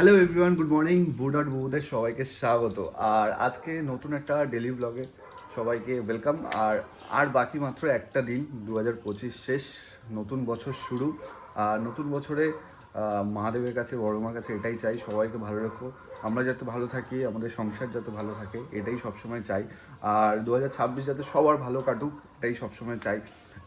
Hello everyone good morning বুড আর বুদের সবাইকে স্বাগত। আর আজকে নতুন একটা ডেলি ব্লগে সবাইকে ওয়েলকাম আর আর বাকি মাত্র একটা দিন দু হাজার পঁচিশ শেষ, নতুন বছর শুরু। আর নতুন বছরে মহাদেবের কাছে, বড়মার কাছে এটাই চাই, সবাইকে ভালো রেখো। আমরা যাতে ভালো থাকি, আমাদের সংসার যাতে ভালো থাকে, এটাই সবসময় চাই। আর দু হাজার ছাব্বিশ যাতে সবার ভালো কাটুক, এটাই সবসময় চাই।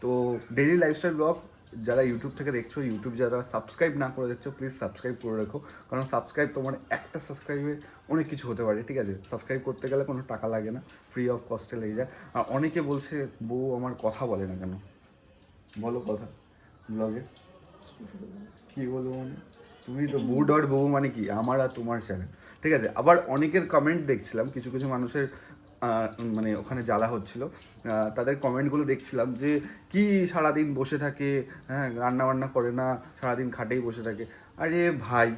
তো ডেলি লাইফস্টাইল ব্লগ যারা ইউটিউব থেকে দেখছ ইউটিউব যারা সাবস্ক্রাইব না করে দেখছ প্লিজ সাবস্ক্রাইব করে রাখো। কারণ সাবস্ক্রাইব তোমার একটা সাবস্ক্রাইবে অনেক কিছু হতে পারে, ঠিক আছে? সাবস্ক্রাইব করতে গেলে কোনো টাকা লাগে না ফ্রি অফ কস্টে লেগে যায়। আর অনেকে বলছে, বউ, আমার কথা বলে না কেন? বলো কথা ব্লগে কি বলব মানে? তুমি তো বউ ডট বউ মানে কি? আমার আর তোমার চ্যানেল ঠিক আছে? আবার অনেকের কমেন্ট দেখছিলাম, কিছু কিছু মানুষের মানে ওখানে জ্বালা হচ্ছিল। তাদের কমেন্টগুলো দেখছিলাম যে কি সারাদিন বসে থাকে হ্যাঁ রান্না বান্না করে না, সারাদিন খাটেই বসে থাকে। আরে ভাই,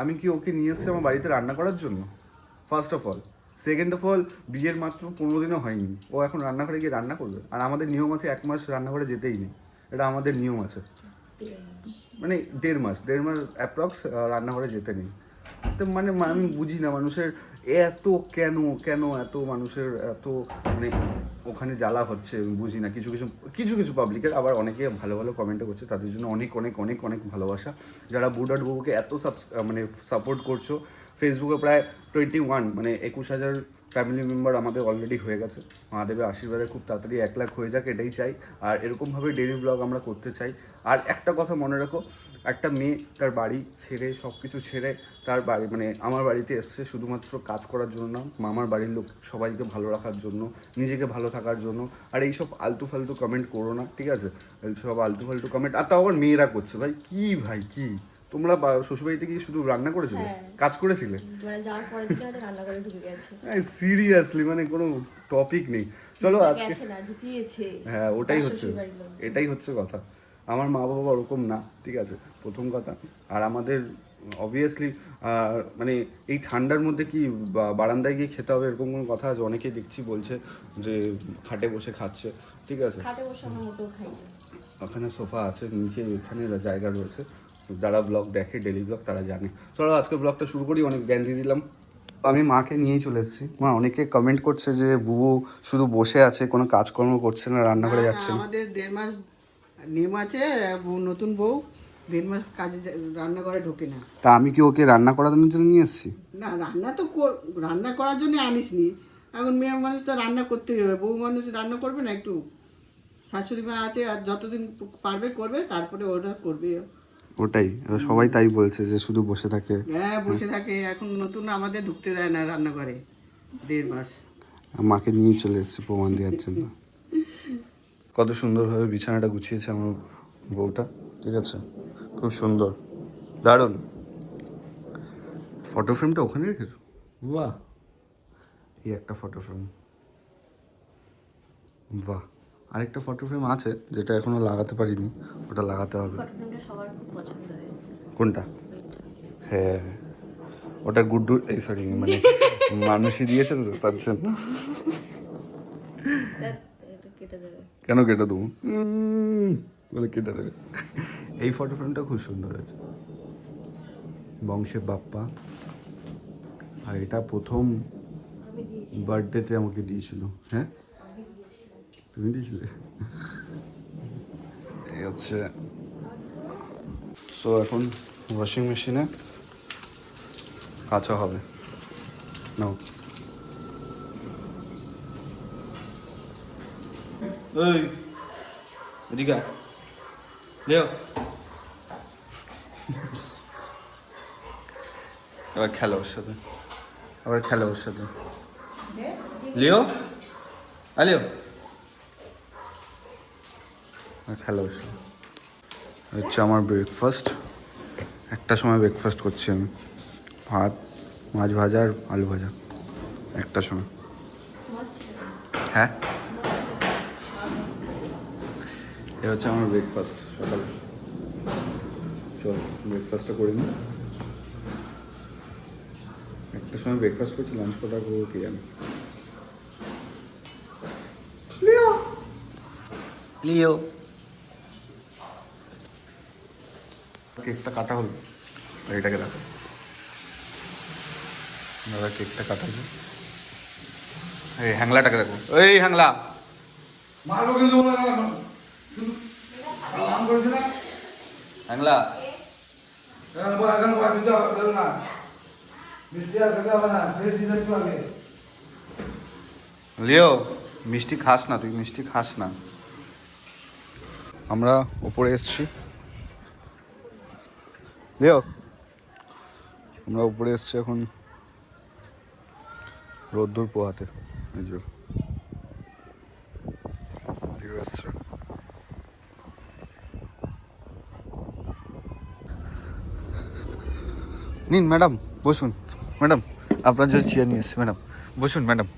আমি কি ওকে নিয়ে এসেছি আমার বাড়িতে রান্না করার জন্য? First of all second of all বিয়ের মাত্র পনেরো দিনও হয়নি। ও এখন রান্নাঘরে গিয়ে রান্না করবে। আর আমাদের নিয়ম আছে, এক মাস রান্নাঘরে যেতেই নেই। এটা আমাদের নিয়ম আছে। মানে দেড় মাস দেড় মাস অ্যাপ্রক্স রান্নাঘরে যেতে নেই। তো মানে আমি বুঝি না মানুষের এত কেন কেন এত মানুষের এত মানে ওখানে জ্বালা হচ্ছে, আমি বুঝি না। কিছু কিছু কিছু কিছু পাবলিকের আবার অনেকে ভালো ভালো কমেন্টও করছে, তাদের জন্য অনেক অনেক অনেক অনেক ভালোবাসা। যারা বুডাট বাবুকে এত মানে সাপোর্ট করছ ফেসবুকে প্রায় টোয়েন্টি ওয়ান মানে একুশ হাজার ফ্যামিলি মেম্বার আমাদের অলরেডি হয়ে গেছে। মহাদেবের আশীর্বাদে খুব তাড়াতাড়ি এক লাখ হয়ে যাক, এটাই চাই। আর এরকমভাবে ডেলি ব্লগ আমরা করতে চাই। আর একটা কথা মনে রাখো একটা মেয়ে তার বাড়ি ছেড়ে সব কিছু ছেড়ে তার বাড়ি মানে আমার বাড়িতে এসছে শুধুমাত্র কাজ করার জন্য না মামার বাড়ির লোক সবাইকে ভালো রাখার জন্য নিজেকে ভালো থাকার জন্য। আর এইসব আলতু ফালতু কমেন্ট করো না ঠিক আছে? সব আলতু ফালতু কমেন্ট আর তাও আবার মেয়েরা করছে ভাই কি ভাই কি? তোমরা শ্বশুরবাড়িতে কি শুধু রান্না করেছিলে? হ্যাঁ। কাজ করেছিলে? মানে সিরিয়াসলি মানে কোনো টপিক নেই। চলো আজকে হ্যাঁ ওটাই হচ্ছে এটাই হচ্ছে কথা। আমার মা বাবা ওরকম না ঠিক আছে? প্রথম কথা। আর আমাদের অবভিয়াসলি মানে এই ঠান্ডার মধ্যে কি বারান্দায় গিয়ে খেতে হবে এরকম কোনো কথা আছে? অনেকেই দেখছি বলছে যে খাটে বসে খাচ্ছে ঠিক আছে? খাটে বসে আমরা মোটেও খাই ওখানে সোফা আছে নিচে এখানে জায়গা রয়েছে। যারা ব্লগ দেখে ডেলি ব্লগ তারা জানে। চলো আজকে ব্লগটা শুরু করি অনেক জ্ঞান দিয়ে দিলাম। আমি মাকে নিয়েই চলে এসেছি। মা অনেকে কমেন্ট করছে যে বুবু শুধু বসে আছে কোনো কাজকর্ম করছে না রান্নাঘরে যাচ্ছে না। আমাদের দেড় মাস নিয়ম আছে নতুন বউ দেড় মাস কাজে রান্নাঘরে ঢোকে না। তা আমি কি ওকে রান্না করানোর জন্য নিয়ে এসেছি? না রান্না তো রান্না করার জন্য আনিস নি এখন মেয়ে মানুষ তো রান্না করতেই হবে বউ মানুষ রান্না করবে না একটু? শাশুড়ি মা আছে আর যতদিন পারবে করবে তারপরে ওরা করবে। ওটাই সবাই তাই বলছে যে শুধু বসে থাকে। হ্যাঁ বসে থাকে এখন নতুন আমাদের ঢুকতে দেয় না রান্নাঘরে দেড় মাস। মাকে নিয়েই চলে এসেছি প্রমাণ দেওয়ার জন্য। কত সুন্দরভাবে বিছানাটা গুছিয়েছে আমার বউটা ঠিক আছে? খুব সুন্দর। দারুণ। ফটো ফ্রেমটা ওখানে রেখেছো বাহ। এই একটা ফটো ফ্রেম বাহ। আরেকটা ফটো ফ্রেম আছে যেটা এখনও লাগাতে পারিনি ওটা লাগাতে হবে। ফটোফ্রেমটা সবার খুব পছন্দ হয়েছে। কোনটা? হ্যাঁ। ওটা গুড্ডু এই সরি মানে মানুষই দিয়েছে তো তার জন্য ধ্যাৎ, এটা কেটে দেবে কেন কেটে দেবো? বলে কেটে দেবে। এই ফটো ফ্রেমটা খুব সুন্দর হয়েছে। বংশের বাপ্পা। আর এটা প্রথম বার্থডেতে আমাকে দিয়েছিল। হ্যাঁ? তুমি দিয়েছিলে? এই হচ্ছে। সো এখন ওয়াশিং মেশিনে কাঁচা হবে। নাও। ওই আয়। লেও এবার খেলো ওর সাথে। আবার খেলো ওর সাথে। লিও? আ লিও। আর খেলো ওর সাথে। হচ্ছে আমার ব্রেকফাস্ট একটা সময় ব্রেকফাস্ট করছি আমি। ভাত, মাছ ভাজা আর আলু ভাজা। একটা সময়। হ্যাঁ? এ হচ্ছে আমার ব্রেকফাস্ট সকালে। চল ব্রেকফাস্টটা করে নিই একটা সময় ব্রেকফাস্ট করছি লাঞ্চ কটা করব কি জানি। লিও। কেকটা কাটা হলো। আর এটাকে রাখো। দাদা কেকটা কাটাবে এই হ্যাংলাটাকে দেখো এই হ্যাংলা। মারবো কিন্তু করেছে না হ্যাংলা এখানে বয় এখানে বয় দিতে হবে দেবে না। মিষ্টি আর খেতে হবে না ফের দিতে একটু আগে। লিও মিষ্টি খাস না তুই মিষ্টি খাস না। আমরা উপরে এসছি। লিও আমরা উপরে এসছি এখন রোদ্দুর পোহাতে। এই যে লিও এসছে নিন, ম্যাডাম, বসুন। ম্যাডাম, আপনার যে চেয়ার নিয়ে এসছে, ম্যাডাম। বসুন ম্যাডাম।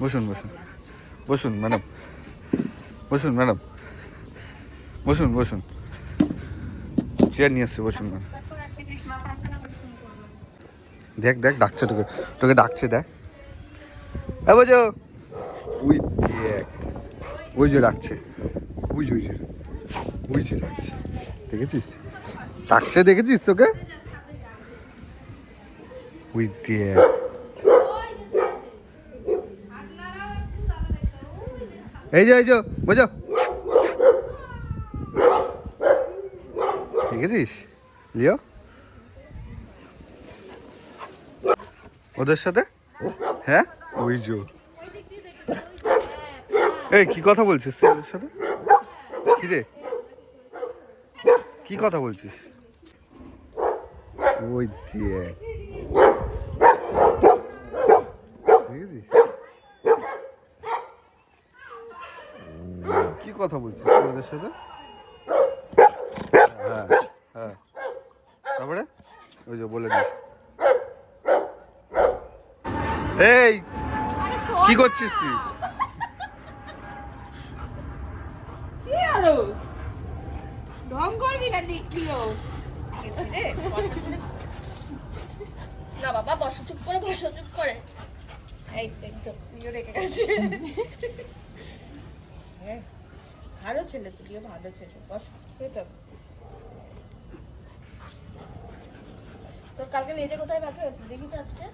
বসুন বসুন। বসুন, ম্যাডাম। বসুন ম্যাডাম। বসুন বসুন। চেয়ার নিয়ে এসছে, বসুন, ম্যাডাম। দেখ দেখ, ডাকছে তোকে। তোকে ডাকছে, দেখ। ওই দেখ। ওই যে ডাকছে। ওই যে ওই যে। ওই যে ডাকছে। দেখেছিস? ডাকছে, দেখেছিস তোকে? ওই দেখ এই যে এই যে বোঝো। দেখেছিস? লিও? ওদের সাথে? হ্যাঁ? ওই যে। এই কি কথা বলছিস তুই ওদের সাথে? কি রে? কি কথা বলছিস? ওই দিয়ে দেখেছিস কি কথা বলছিস ওদের সাথে? হ্যাঁ হ্যাঁ। তারপরে? ওই যে বলে দিস। এই কি করছিস তুই? কি আরও ঢং করবি না দেখলিও না বাবা বসো চুপ করে বসো চুপ করে। এই দেখো প্রিয় রেখে গেছে হ্যাঁ, ভালো ছেলে তুলিও ভালো ছেলে বস তোর কালকে লেজে কোথায় ব্যথা হয়েছিল দেখি তো আজকে।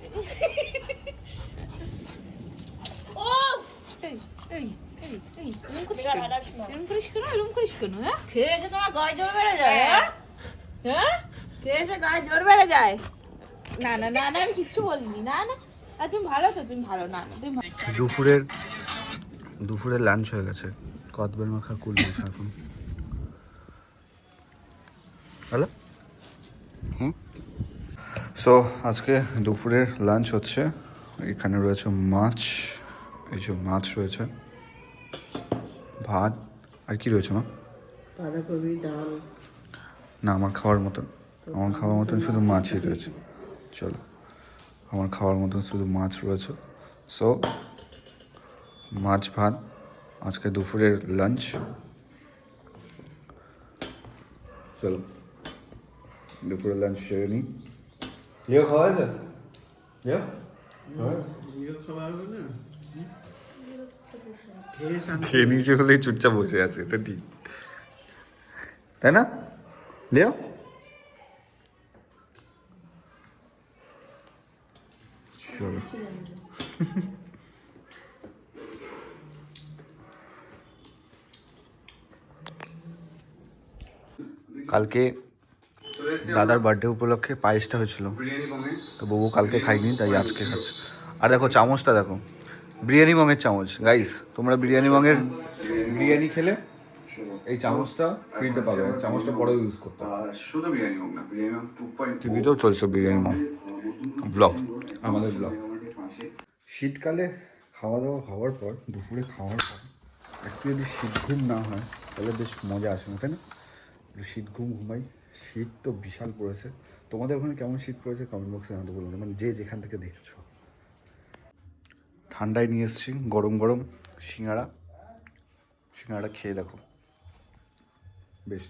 ওফ এই এই হ্যাঁ? খেয়ে এসে তোমার গায়ে জোর বেড়ে যায় হ্যাঁ। হ্যাঁ? খেয়ে এসে গায়ে জোর বেড়ে যায়? না না না না আমি কিচ্ছু বলিনি। না না। আর তুমি ভালো তো তুমি ভালো না না তুমি দুপুরের দুপুরের লাঞ্চ হয়ে গেছে। কদবেল মাখা কুল মাখা এখন। হ্যালো? হুম। সো আজকে দুপুরের লাঞ্চ হচ্ছে। এখানে রয়েছে মাছ। এই যে মাছ রয়েছে। ভাত। আর কি রয়েছে মা? বাঁধাকপি ডাল। না আমার খাওয়ার মতন। আমার খাওয়ার মতন শুধু মাছই রয়েছে। চলো। আমার খাওয়ার মতন শুধু মাছ রয়েছে। সো মাছ ভাত। আজকে দুপুরের লাঞ্চ চলো দুপুরের লাঞ্চ সেরে নিই। লিও খাওয়া হয়েছে? লিও? ইয়ে খাওয়া হবে না? খেয়ে খেয়ে হলেই চুপচাপ বসে আছে এটা ঠিক। তাই না? লিও? চলো। কালকে দাদার বার্থডে উপলক্ষে পায়েসটা হয়েছিল। তো বউ কালকে খাইনি তাই আজকে খাচ্ছে। আর দেখো, চামচটা দেখো। বিরিয়ানি মঙের চামচ। গাইস তোমরা বিরিয়ানি মঙের বিরিয়ানি খেলে এই চামচটা ফ্রিতে পাবে। চামচটা পরে ইউজ করতে শুধু বিরিয়ানি না বিরিয়ানি টিভিতেও চলছে বিরিয়ানি মং ব্লগ আমাদের ব্লগ শীতকালে খাওয়া দাওয়া হওয়ার পর, দুপুরে খাওয়ার পর, একটু যদি শীত ঘুম না হয়, তাহলে বেশ মজা আসে না, তাই না? শীত ঘুম ঘুমাই। শীত তো বিশাল পড়েছে। তোমাদের ওখানে কেমন শীত পড়েছে? কমেন্ট বক্সে জানাতে বলুন। মানে যে যেখান থেকে দেখছ। ঠান্ডায় নিয়ে এসেছি। গরম গরম সিঙ্গাড়া। সিঙ্গাড়া খেয়ে দেখো। বেশ।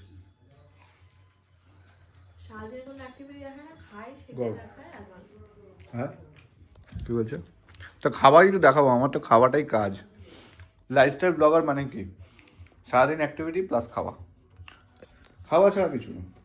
হ্যাঁ? কী বলছো? তো খাওয়াই তো দেখাবো। আমার তো খাওয়াটাই কাজ। লাইফস্টাইল ব্লগার মানে কি? সারাদিন অ্যাক্টিভিটি প্লাস খাওয়া। খাওয়া ছাড়া কিছু না।